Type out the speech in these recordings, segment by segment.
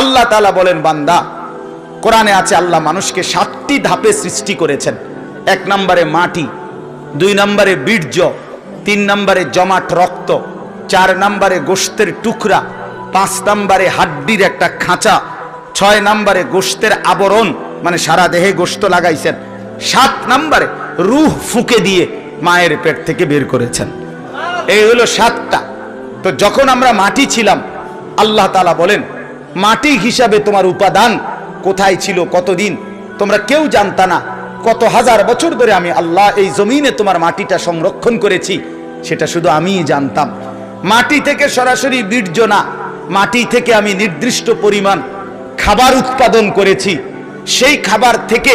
আল্লাহ তালা বলেন, বান্দা, কোরআনে আছে আল্লাহ মানুষকে সাতটি ধাপে সৃষ্টি করেছেন। এক নম্বরে মাটি, দুই নম্বরে বীর্য, তিন নম্বরে জমাট রক্ত, চার নম্বরে গোস্তের টুকরা, পাঁচ নম্বরে হাড্ডির একটা খাঁচা, ছয় নম্বরে গোস্তের আবরণ মানে সারা দেহে গোস্ত লাগাইছেন। সাত নম্বরে রুহ ফুঁকে দিয়ে মায়ের পেট থেকে বের করেছেন। এই হলো সাতটা। তো যখন আমরা মাটি ছিলাম, আল্লাহ তালা বলেন মাটি হিসাবে তোমার উপাদান কোথায় ছিল, কতদিন? তোমরা কেউ জানতা না কত হাজার বছর ধরে আমি আল্লাহ এই জমিনে তোমার মাটিটা সংরক্ষণ করেছি, সেটা শুধু আমিই জানতাম। মাটি থেকে সরাসরি বীর্য না মাটি থেকে আমি নির্দিষ্ট পরিমাণ খাবার উৎপাদন করেছি। সেই খাবার থেকে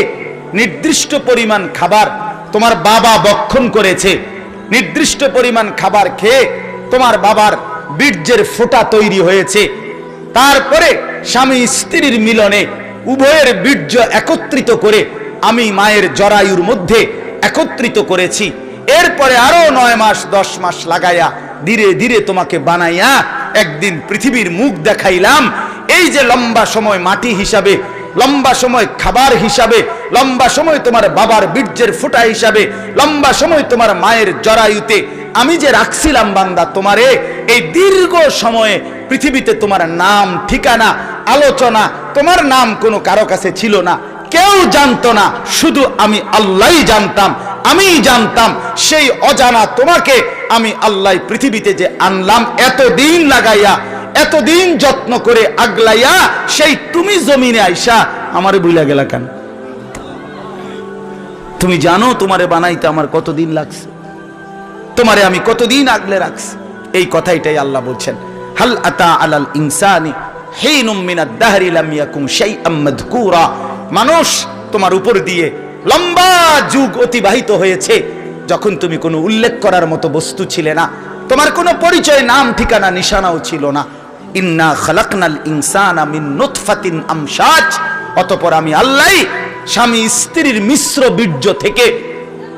নির্দিষ্ট পরিমাণ খাবার তোমার বাবা বক্ষণ করেছে। নির্দিষ্ট পরিমাণ খাবার খেয়ে তোমার বাবার বীর্যের ফোঁটা তৈরি হয়েছে। তারপরে স্বামী স্ত্রীর মিলনে উভয়ের বীর্য একত্রিত করে আমি মায়ের জরায়ুর মধ্যে একত্রিত করেছি। এরপরে আরও নয় মাস, দশ মাস লাগাইয়া ধীরে ধীরে তোমাকে বানাইয়া একদিন পৃথিবীর মুখ দেখাইলাম। এই যে লম্বা সময় মাটি হিসাবে, লম্বা সময় খাবার হিসাবে, লম্বা সময় তোমার বাবার বীর্যের ফোঁটা হিসাবে, লম্বা সময় তোমার মায়ের জরায়ুতে আমি যে রাখছিলাম বান্দা তোমারে, এই দীর্ঘ সময়ে পৃথিবীতে তোমার নাম, ঠিকানা, আলোচনা, তোমার নাম কোনো কারও কাছে ছিল না। কেউ জানতো না, শুধু আমি আল্লাহই জানতাম, আমিই জানতাম, সেই অজানা তোমাকে আমি আল্লাহ পৃথিবীতে যে আনলাম, এতদিন লাগাইয়া, এতদিন যত্ন করে আগলাইয়া, সেই তুমি জমিনে আইসা আমারে বুইলা গেলা কেন? তুমি জানো তোমারে বানাইতে আমার কতদিন লাগছে? তোমারে আমি কতদিন আগলে রাখছি? এই কথাইটাই আল্লাহ বলছেন, হাল আতা আলাল ইনসানি হিনুম মিনাদ দাহরি লাম ইয়াকুম শাইআম মাযকুরা। মানুষ তোমার উপর দিয়ে লম্বা যুগ অতিবাহিত হয়েছে, যখন তুমি কোনো উল্লেখ করার মতো বস্তু ছিলে না। তোমার কোনো পরিচয়, নাম, ঠিকানা, নিশানাও ছিল না। ইন্না খালাকনাল ইনসানা মিন নুতফাতিন আমশাজ। অতঃপর আমি আল্লাহ স্বামী স্ত্রীর মিশ্র বীর্য থেকে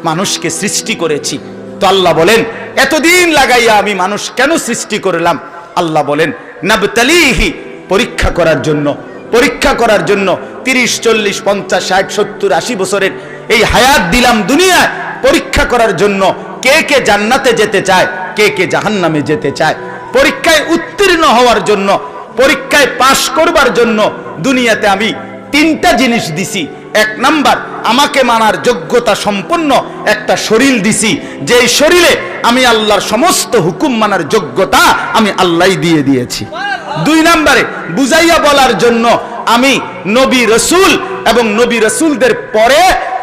মানুষকে সৃষ্টি করেছি। তো আল্লাহ বলেন, এতদিন লাগাইয়া আমি মানুষ কেন সৃষ্টি করলাম? আল্লাহ বলেন, নাবতালিহি, পরীক্ষা করার জন্য, পরীক্ষা করার জন্য তিরিশ, চল্লিশ, পঞ্চাশ, ষাট, সত্তর, আশি বছরের এই হায়াত দিলাম দুনিয়ায়। পরীক্ষা করার জন্য কে কে জান্নাতে যেতে চায়, কে কে জাহান্নামে যেতে চায়? পরীক্ষায় উত্তীর্ণ হওয়ার জন্য, পরীক্ষায় পাশ করবার জন্য দুনিয়াতে আমি তিনটা জিনিস দিছি। এক নাম্বার, আমাকে মানার যোগ্যতা সম্পন্ন। একটা শরীর দিছি যে শরীরে আমি আল্লাহর সমস্ত হুকুম মানার যোগ্যতা আমি আল্লাহ দিয়ে দিয়েছি। দুই নাম্বারে, বুঝাইয়া বলার জন্য আমি নবী রসুল এবং নবী রসুলদের পরে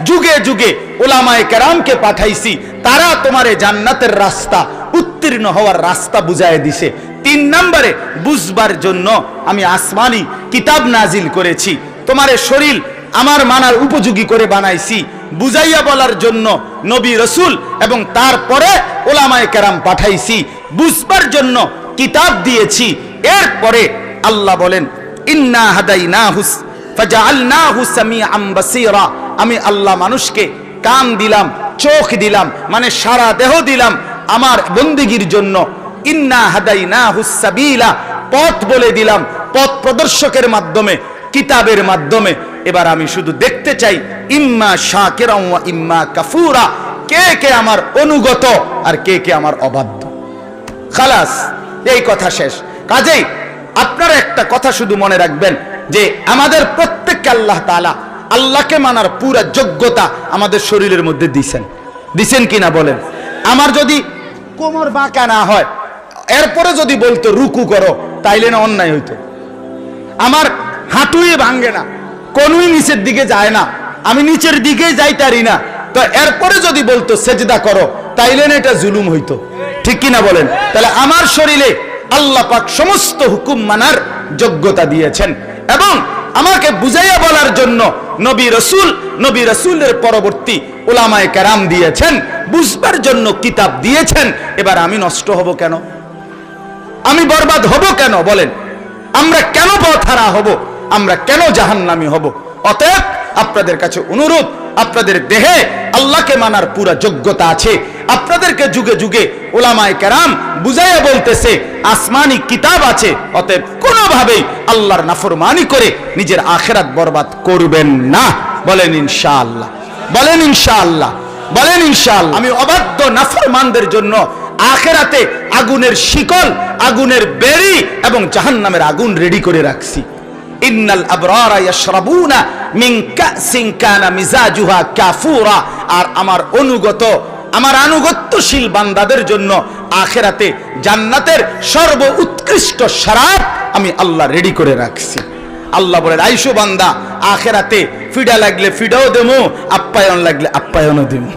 যুগে যুগে ওলামায়ে কেরামকে পাঠাইছি, তারা তোমারে জান্নাতের রাস্তা, উত্তীর্ণ হওয়ার রাস্তা বুঝায় দিছে। তিন নম্বরে, বুঝবার জন্য আমি আসমানি কিতাব নাজিল করেছি, তোমারে শরীর আমার মানার উপযোগী করে বানাইছি বুঝাইয়া বলার জন্য নবী রসুল এবং তারপরে ওলামায় কেরাম পাঠাইছি। বুঝবার জন্য কিতাব দিয়েছি। এরপরে আল্লাহ বলেন, ইন্না হাদাইনাহুস ফাজআলনাহু সামিআম বাসীরা। আমি আল্লাহ মানুষকে কান দিলাম, চোখ দিলাম মানে সারা দেহ দিলাম আমার বন্দিগির জন্য। ইন্না হাদাইনাহুস সাবিলা পথ বলে দিলাম, পথ প্রদর্শকের মাধ্যমে, কিতাবের মাধ্যমে। এবার আমি শুধু দেখতে চাই, ইম্মা শাকিরা ইম্মা কাফুরা। কে কে আমার অনুগত আর কে কে আমার অবাধ্য? খালাস, এই কথা শেষ। কাজেই আপনারা একটা কথা শুধু মনে রাখবেন যে আমাদের প্রত্যেককে আল্লাহ তাআলা আল্লাহকে মানার পুরা যোগ্যতা আমাদের শরীরের মধ্যে দিছেন। দিছেন কিনা বলেন? আমার যদি কোমর বাঁকা না হয়, এরপরে যদি বলতো, রুকু করো তাইলে না অন্যায় হইতো? আমার হাঁটুই ভাঙ্গে না। কোনই নিচের দিকে যায় না। আমি নিচের দিকে যাইতারি না। তো এরপরে যদি বলতো, সেজদা করো, তাইলে না এটা জুলুম হইতো। ঠিক কিনা বলেন? তাহলে আমার শরীরে আল্লাহ পাক সমস্ত হুকুম মানার যোগ্যতা দিয়েছেন। এবং আমাকে বুঝাইয়া বলার জন্য নবী রসুল, নবী রসুলের পরবর্তী ওলামায় কেরাম দিয়েছেন, বুঝবার জন্য কিতাব দিয়েছেন। এবার আমি নষ্ট হব কেন? আমি বরবাদ হব কেন বলেন? আমরা কেন পথহারা হব? আমরা কেন জাহান্নামি হব? অতএব আপনাদের কাছে অনুরোধ, আপনাদের দেহে আল্লাহকে মানার পুরা যোগ্যতা আছে। আপনাদেরকে যুগে যুগে ওলামায় কেরাম বুঝাইয়া বলতেছে, আসমানি কিতাব আছে। অতএব কোনোভাবেই আল্লাহর নাফরমানি করে নিজের আখেরাত বরবাদ করবেন না। বলেন ইনশাআল্লাহ। বলেন ইনশাআল্লাহ। বলেন ইনশাআল্লাহ। আমি অবাধ্য নাফরমানদের জন্য আখেরাতে আগুনের শিকল, আগুনের বেড়ি এবং জাহান্নামের আগুন রেডি করে রাখছি। ইন্নাল আবরারা ইয়াশরাবুনা মিন কাসিন কানা মিজাজুহা কাফুরা। আর আমার অনুগত, আমার আনুগত্যশীল বান্দাদের জন্য আখেরাতে জান্নাতের সর্ব উৎকৃষ্ট শরাব আমি আল্লাহ রেডি করে রাখছি। আল্লাহ বলে আইসো বান্দা, আখেরাতে ফিডা লাগলে ফিডাও দেবো আপ্যায়ন লাগলে আপ্যায়নও দেবো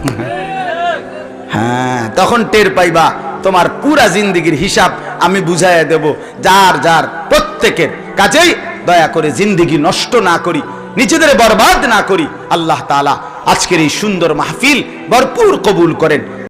হ্যাঁ তখন টের পাইবা, তোমার পুরা জিন্দিগির হিসাব আমি বুঝাইয়া দেব, যার যার প্রত্যেকের। কাজেই দয়া করে জিন্দিগি নষ্ট না করি, নিজেদের বরবাদ না করি। আল্লাহ তালা আজকের এই সুন্দর মাহফিল ভরপুর কবুল করেন।